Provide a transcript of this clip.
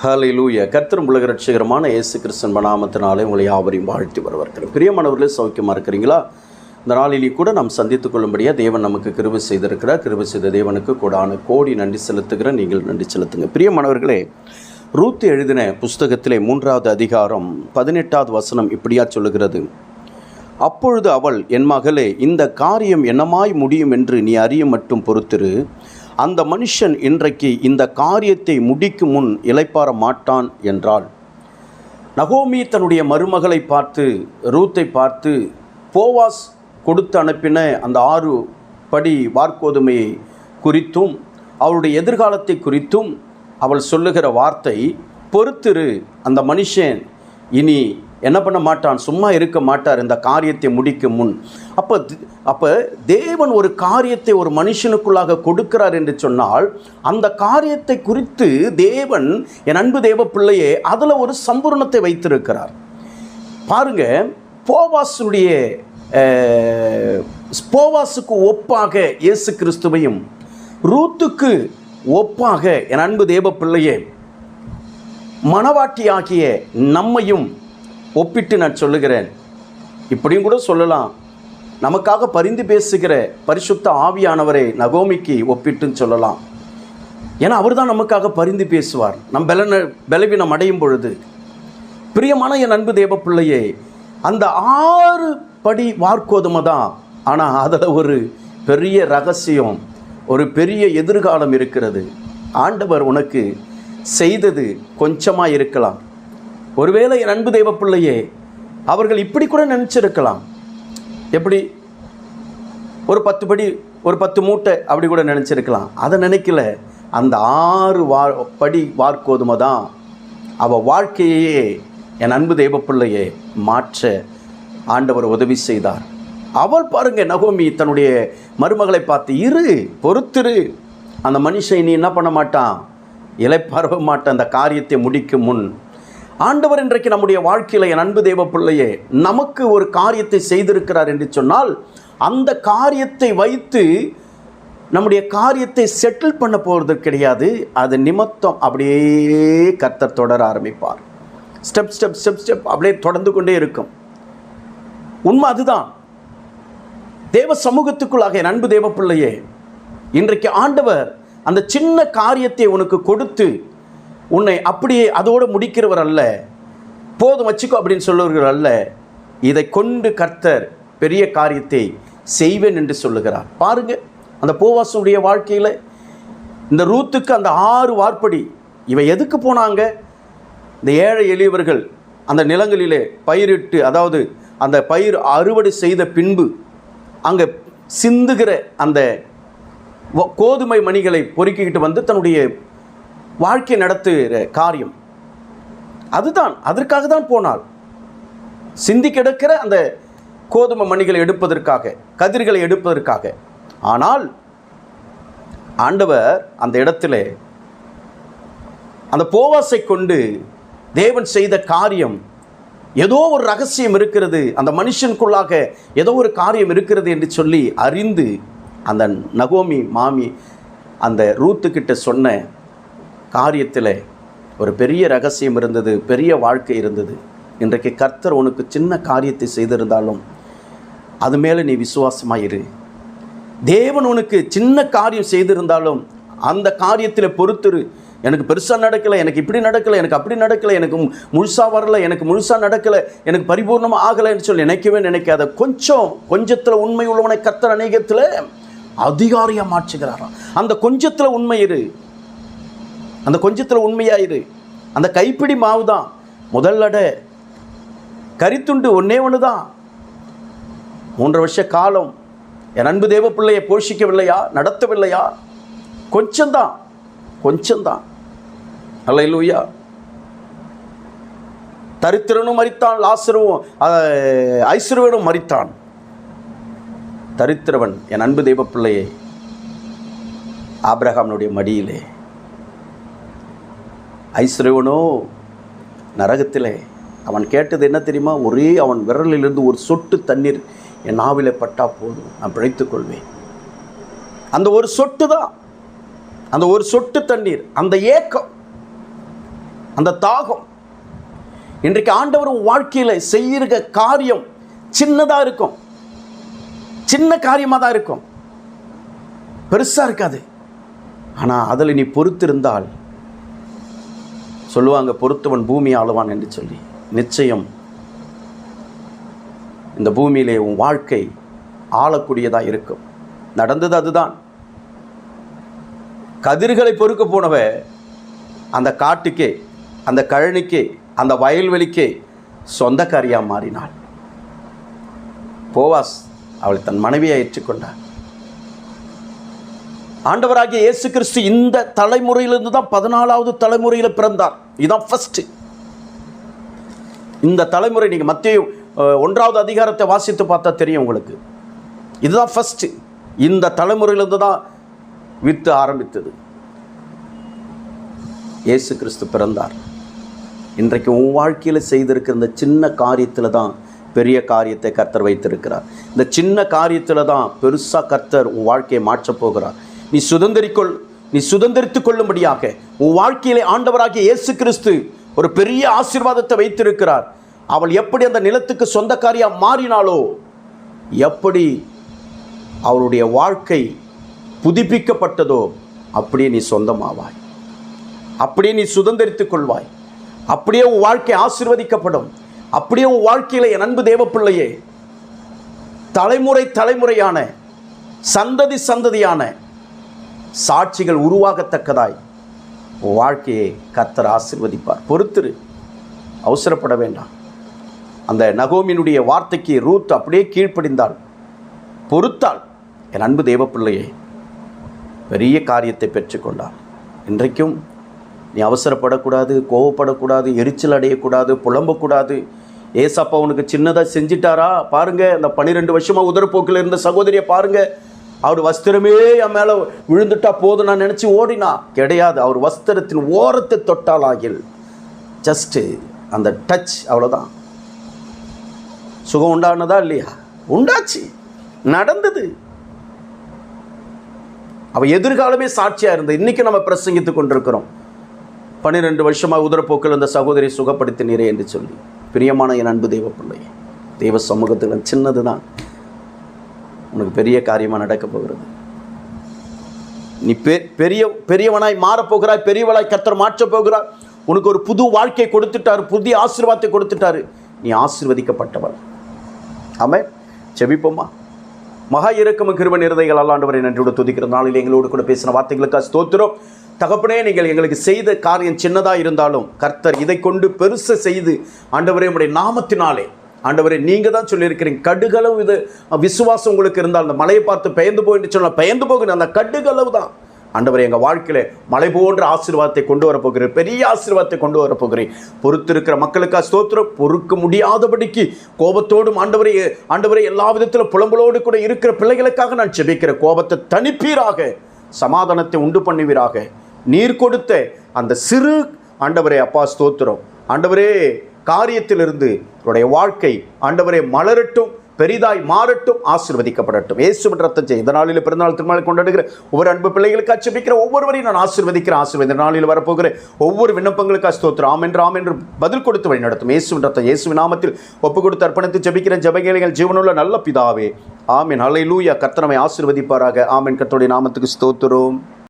ஹalleluya. கர்த்தரும் உலக ரட்சிகரமான இயேசு கிறிஸ்தன் நாமத்தினாலே உங்களை யாவரையும் வாழ்த்தி வரவேற்கிறேன் பிரியமானவர்களே சௌக்கியமாக இருக்கிறீங்களா? இந்த நாளிலே கூட நாம் சந்தித்துக் கொள்ளும்படியாக தேவன் நமக்கு கிருபை செய்திருக்கிறார். கிருபை செய்த தேவனுக்கு கூடான கோடி நன்றி செலுத்துகிற நீங்கள் நன்றி செலுத்துங்க. பிரியமானவர்களே ரூத் எழுதின புஸ்தகத்திலே மூன்றாவது அதிகாரம் பதினெட்டாவது வசனம் இப்படியா சொல்லுகிறது. அப்பொழுது அவள் என் மகளே இந்த காரியம் என்னமாய் முடியும் என்று நீ அறிய மட்டும் பொறுத்திரு. அந்த மனுஷன் இன்றைக்கு இந்த காரியத்தை முடிக்கும் முன் இளைப்பாற மாட்டான் என்றாள். நகோமி தன்னுடைய மருமகளை பார்த்து ரூத்தை பார்த்து போவாஸ் கொடுத்து அனுப்பின அந்த ஆறு படி வார்க்கோதுமையை குறித்தும் அவளுடைய எதிர்காலத்தை குறித்தும் அவள் சொல்லுகிற வார்த்தை பொறுத்திரு அந்த மனுஷன் இனி என்ன பண்ண மாட்டான்? சும்மா இருக்க மாட்டார் இந்த காரியத்தை முடிக்கும் முன். அப்போ அப்போ தேவன் ஒரு காரியத்தை ஒரு மனுஷனுக்குள்ளாக கொடுக்கிறார் என்று சொன்னால் அந்த காரியத்தை குறித்து தேவன் என் அன்பு தேவ பிள்ளையே அதில் ஒரு சம்பூர்ணத்தை வைத்திருக்கிறார். பாருங்க போவாசுடைய போவாசுக்கு ஒப்பாக இயேசு கிறிஸ்துவையும் ரூத்துக்கு ஒப்பாக என் அன்பு தேவ பிள்ளையே மணவாட்டியாகிய நம்மையும் ஒப்பிட்டு நான் சொல்லுகிறேன். இப்படியும் கூட சொல்லலாம். நமக்காக பரிந்து பேசுகிற பரிசுத்த ஆவியானவரை நகோமிக்கு ஒப்பிட்டுன்னு சொல்லலாம். ஏன்னா அவர் தான் நமக்காக பரிந்து பேசுவார். நம் பலன பலவீனம் அடையும் பொழுது. பிரியமான என் அன்பு தேவ பிள்ளையே அந்த ஆறு படி வார்க்கோதுமை தான். ஆனால் அதில் ஒரு பெரிய ரகசியம் ஒரு பெரிய எதிர்காலம் இருக்கிறது. ஆண்டவர் உனக்கு செய்தது கொஞ்சமாக இருக்கலாம் ஒருவேளை என் அன்பு தெய்வ பிள்ளையே அவர்கள் இப்படி கூட நினச்சிருக்கலாம். எப்படி? ஒரு பத்து படி ஒரு பத்து மூட்டை அப்படி கூட நினச்சிருக்கலாம். அதை நினைக்கல. அந்த ஆறு வா படி வார்கோதுமை தான் அவள் வாழ்க்கையையே என் அன்பு தெய்வ பிள்ளையே மாற்ற ஆண்டவர் உதவி செய்தார். அவள் பாருங்க நகோமி தன்னுடைய மருமகளை பார்த்து இரு பொறுத்திரு. அந்த மனுஷன் நீ என்ன பண்ண மாட்டான்? இலைப்பரவ மாட்டான். அந்த காரியத்தை முடிக்கும் முன் ஆண்டவர் இன்றைக்கு நம்முடைய வாழ்க்கையில் என் அன்பு தேவ பிள்ளையே நமக்கு ஒரு காரியத்தை செய்திருக்கிறார் என்று சொன்னால் அந்த காரியத்தை வைத்து நம்முடைய காரியத்தை செட்டில் பண்ண போகிறது கிடையாது. அது நிமித்தம் அப்படியே கர்த்தர் தொடர ஆரம்பிப்பார். ஸ்டெப் ஸ்டெப் ஸ்டெப் ஸ்டெப் அப்படியே தொடர்ந்து கொண்டே இருக்கும். உண்மை அதுதான். தேவ சமூகத்துக்குள்ளாக என் அன்பு தேவ பிள்ளையே இன்றைக்கு ஆண்டவர் அந்த சின்ன காரியத்தை உனக்கு கொடுத்து உன்னை அப்படியே அதோடு முடிக்கிறவர் அல்ல. போதும் வச்சுக்கோ அப்படின்னு சொல்லுவர்கள் அல்ல. இதை கொண்டு கர்த்தர் பெரிய காரியத்தை செய்வேன் என்று சொல்லுகிறார். பாருங்க அந்த பூவாசுடைய வாழ்க்கையில் இந்த ரூத்துக்கு அந்த ஆறு வார்ப்படி இவை எதுக்கு போனாங்க? இந்த ஏழை எளியவர்கள் அந்த நிலங்களிலே பயிரிட்டு அதாவது அந்த பயிர் அறுவடை செய்த பின்பு அங்கே சிந்துகிற அந்த கோதுமை மணிகளை பொறுக்கிக்கிட்டு வந்து தன்னுடைய வாழ்க்கை நடத்துகிற காரியம். அதுதான் அதற்காக தான் போனாள். சிந்தி கிடக்கிற அந்த கோதுமை மணிகளை எடுப்பதற்காக கதிர்களை எடுப்பதற்காக. ஆனால் ஆண்டவர் அந்த இடத்துல அந்த போவாசை கொண்டு தேவன் செய்த காரியம் ஏதோ ஒரு ரகசியம் இருக்கிறது அந்த மனுஷனுக்குள்ளாக ஏதோ ஒரு காரியம் இருக்கிறது என்று சொல்லி அறிந்து அந்த நகோமி மாமி அந்த ரூத்துக்கிட்ட சொன்ன காரியத்தில் ஒரு பெரிய ரகசியம் இருந்தது பெரிய வாழ்க்கை இருந்தது. இன்றைக்கு கர்த்தர் உனக்கு சின்ன காரியத்தை செய்திருந்தாலும் அது மேலே நீ விசுவாசமாயிரு. தேவன் உனக்கு சின்ன காரியம் செய்திருந்தாலும் அந்த காரியத்தில் பொறுத்துரு. எனக்கு பெருசாக நடக்கலை எனக்கு இப்படி நடக்கலை எனக்கு அப்படி நடக்கலை எனக்கு முழுசாக வரலை எனக்கு முழுசாக நடக்கலை எனக்கு பரிபூர்ணமாக ஆகலைன்னு சொல்லி நினைக்கவே நினைக்காத. கொஞ்சம் கொஞ்சத்தில் உண்மை உள்ளவனை கத்தர் அநேகத்தில் அதிகாரியாக மாற்றுகிறாராம். அந்த கொஞ்சத்தில் உண்மை இரு. அந்த கொஞ்சத்தில் உண்மையாயிரு அந்த கைப்பிடி மாவு தான் முதல் அடை. கரித்துண்டு ஒன்றே ஒன்று தான் மூன்று வருஷ காலம். என் அன்பு தேவ பிள்ளையை போஷிக்கவில்லையா? நடத்தவில்லையா? கொஞ்சம்தான். கொஞ்சம்தான். இல்லையா தரித்திரனும் மறித்தான் லாசருவும் ஐஸ்வரவனும் மறித்தான் தரித்திரவன் என் அன்பு தெய்வ பிள்ளையை ஆப்ரஹாமனுடைய மடியிலே. ஐஸ்வரவனோ நரகத்திலே அவன் கேட்டது என்ன தெரியுமா? ஒரே அவன் விரலிலிருந்து ஒரு சொட்டு தண்ணீர் என் நாவிலே பட்டா போதும் நான் பிழைத்துக் கொள்வேன். அந்த ஒரு சொட்டு தான். அந்த ஒரு சொட்டு தண்ணீர் அந்த ஏக்கம் அந்த தாகம். இன்றைக்கு ஆண்டவர் வாழ்க்கையில் செய்கிற காரியம் சின்னதாக இருக்கும். சின்ன காரியமாக தான் இருக்கும். பெருசாக இருக்காது. ஆனால் அதில் நீ பொறுத்திருந்தால் சொல்லுவாங்க பொறுத்தவன் பூமி ஆளுவான் என்று சொல்லி. நிச்சயம் இந்த பூமியிலே உன் வாழ்க்கை ஆளக்கூடியதாக இருக்கும். நடந்தது அதுதான். கதிர்களை பொறுக்க போனவ அந்த காட்டுக்கே அந்த கழனிக்கே அந்த வயல்வெளிக்கே சொந்தக்காரியாக மாறினாள். போவாஸ் அவளை தன் மனைவியை ஏற்றுக்கொண்டாள். ஆண்டவராகிய இயேசு கிறிஸ்து இந்த தலைமுறையிலிருந்து தான் பதினாலாவது தலைமுறையில் பிறந்தார். இதுதான் ஃபஸ்ட்டு இந்த தலைமுறை நீங்கள் மத்திய ஒன்றாவது அதிகாரத்தை வாசித்து பார்த்தா தெரியும் உங்களுக்கு. இதுதான் ஃபஸ்ட்டு இந்த தலைமுறையிலிருந்து தான் வித்து ஆரம்பித்தது. இயேசு கிறிஸ்து பிறந்தார். இன்றைக்கு உன் வாழ்க்கையில் செய்திருக்கிற இந்த சின்ன காரியத்தில் தான் பெரிய காரியத்தை கர்த்தர் வைத்திருக்கிறார். இந்த சின்ன காரியத்தில் தான் பெருசாக கர்த்தர் உன் வாழ்க்கையை மாற்றப் போகிறார். நீ சுதந்திரிக்கொள் நீ சுதந்திரித்துக் கொள்ளும்படியாக. உன் வாழ்க்கையிலே ஆண்டவராகிய இயேசு கிறிஸ்து ஒரு பெரிய ஆசீர்வாதத்தை வைத்திருக்கிறார். அவள் எப்படி அந்த நிலத்துக்கு சொந்தக்காரியாக மாறினாளோ எப்படி அவளுடைய வாழ்க்கை புதுப்பிக்கப்பட்டதோ அப்படியே நீ சொந்தமாவாய். அப்படியே நீ சுதந்திரித்துக் கொள்வாய். அப்படியே உன் வாழ்க்கை ஆசீர்வதிக்கப்படும். அப்படியே உன் வாழ்க்கையில் என் அன்பு தேவப்பிள்ளையே தலைமுறை தலைமுறையான சந்ததி சந்ததியான சாட்சிகள் உருவாகத்தக்கதாய் வாழ்க்கையை கத்தர் ஆசீர்வதிப்பார். பொறுத்திரு. அவசரப்பட வேண்டாம். அந்த நகோமினுடைய வார்த்தைக்கு ரூத் அப்படியே கீழ்ப்படிந்தாள். பொறுத்தாள். என் அன்பு தேவப்பிள்ளையை பெரிய காரியத்தை பெற்றுக்கொண்டாள் இன்றைக்கும் நீ அவசரப்படக்கூடாது கோவப்படக்கூடாது எரிச்சல் அடையக்கூடாது புலம்பக்கூடாது. ஏசப்பா உனக்கு சின்னதாக செஞ்சிட்டாரா? பாருங்கள் அந்த பன்னிரெண்டு வருஷமாக உதரப்போக்கில் இருந்த சகோதரியை பாருங்கள் அவர் வஸ்திரமே என் மேலே விழுந்துட்டா போதும் நான் நினச்சி ஓடினா. கிடையாது அவர் வஸ்திரத்தின் ஓரத்தை தொட்டால் ஆகில் ஜஸ்ட்டு அந்த டச் அவ்வளோதான் சுகம் உண்டானதா இல்லையா? உண்டாச்சு. நடந்தது. அவள் எதிர்காலமே சாட்சியாக இருந்தது. இன்றைக்கி நம்ம பிரசங்கித்து கொண்டிருக்கிறோம். பன்னிரெண்டு வருஷமாக உதரப்போக்கில் அந்த சகோதரி சுகப்படுத்தினீரே என்று சொல்லி. பிரியமான என் அன்பு தெய்வ பிள்ளை தெய்வ சமூகத்தில் சின்னது தான் உனக்கு பெரிய காரியமாக நடக்க போகிறது. நீ பெ பெரிய பெரியவனாய் மாறப்போகிறாய் பெரியவளாய் கத்தர் மாற்றப் போகிறார். உனக்கு ஒரு புது வாழ்க்கையை கொடுத்துட்டாரு புதிய ஆசீர்வாதத்தை கொடுத்துட்டாரு. நீ ஆசீர்வதிக்கப்பட்டவள். ஆமே செபிப்போம்மா மகா இறக்கம கிருப நிறதைகள் அல்லாண்டவரை நன்றியோடு துதிக்கிற நாளில் எங்களோடு கூட பேசின வார்த்தைகளுக்காக ஸ்தோத்திரம். தகப்பனே நீங்கள் எங்களுக்கு செய்த காரியம் சின்னதாக இருந்தாலும் கர்த்தர் இதை கொண்டு பெருசை செய்து ஆண்டவரே உடைய நாமத்தினாலே ஆண்டவரே நீங்கள் தான் சொல்லியிருக்கிறீங்க. கடுகளவு இது. விசுவாசம் உங்களுக்கு இருந்தால் அந்த மலையை பார்த்து பெயர்ந்து போயின்னு சொன்னால் பெயர்ந்து போகணும் அந்த கடுகளவு தான். ஆண்டவர் எங்கள் வாழ்க்கையில் மலை போன்ற ஆசீர்வாதத்தை கொண்டு வரப்போகிறேன் பெரிய ஆசீர்வாதத்தை கொண்டு வரப்போகிறேன் பொறுத்து பொறுத்திருக்கிற மக்களுக்கா ஸ்தோத்திரம். பொறுக்க முடியாதபடிக்கு கோபத்தோடும் ஆண்டவரை ஆண்டவரை எல்லா விதத்தில் புலம்பலோடு கூட இருக்கிற பிள்ளைகளுக்காக நான் செபிக்கிற கோபத்தை தனிப்பீராக சமாதானத்தை உண்டு பண்ணுவீராக. நீர் கொடுத்த அந்த சிறு ஆண்டவரே அப்பா ஸ்தோத்திரம். ஆண்டவரே காரியத்திலிருந்து உங்களுடைய வாழ்க்கை ஆண்டவரே மலரட்டும் பெரிதாய் மாறட்டும் ஆசிர்வதிக்கப்படட்டும். ஏசு ரத்தம் செய்ய இந்த நாளில் பிறந்தநாள் திருமணம் கொண்டாடுகிற ஒவ்வொரு அன்பு பிள்ளைகளுக்கு அச்சபிக்கிற ஒவ்வொருவரையும் நான் ஆசிர்வதிக்கிறேன் ஆசிர்வதி இந்த நாளில் வரப்போகிற ஒவ்வொரு விண்ணப்பங்களுக்கு அஸ்தோத்திரம் ஆம் என்று ஆம் என்று பதில் கொடுத்து வழி நடத்தும். ஏசு ரத்தம் இயேசு நாமத்தில் ஒப்பு கொடுத்து அர்ப்பணித்து ஜபிக்கிற ஜெபகேளிகள் ஜீவனுள்ள நல்ல பிதாவே. ஆமீன். லூயா கர்த்தனமை ஆசிர்வதிப்பாராக. ஆமீன். கர்த்தருடைய நாமத்துக்கு ஸ்தோத்திரம்.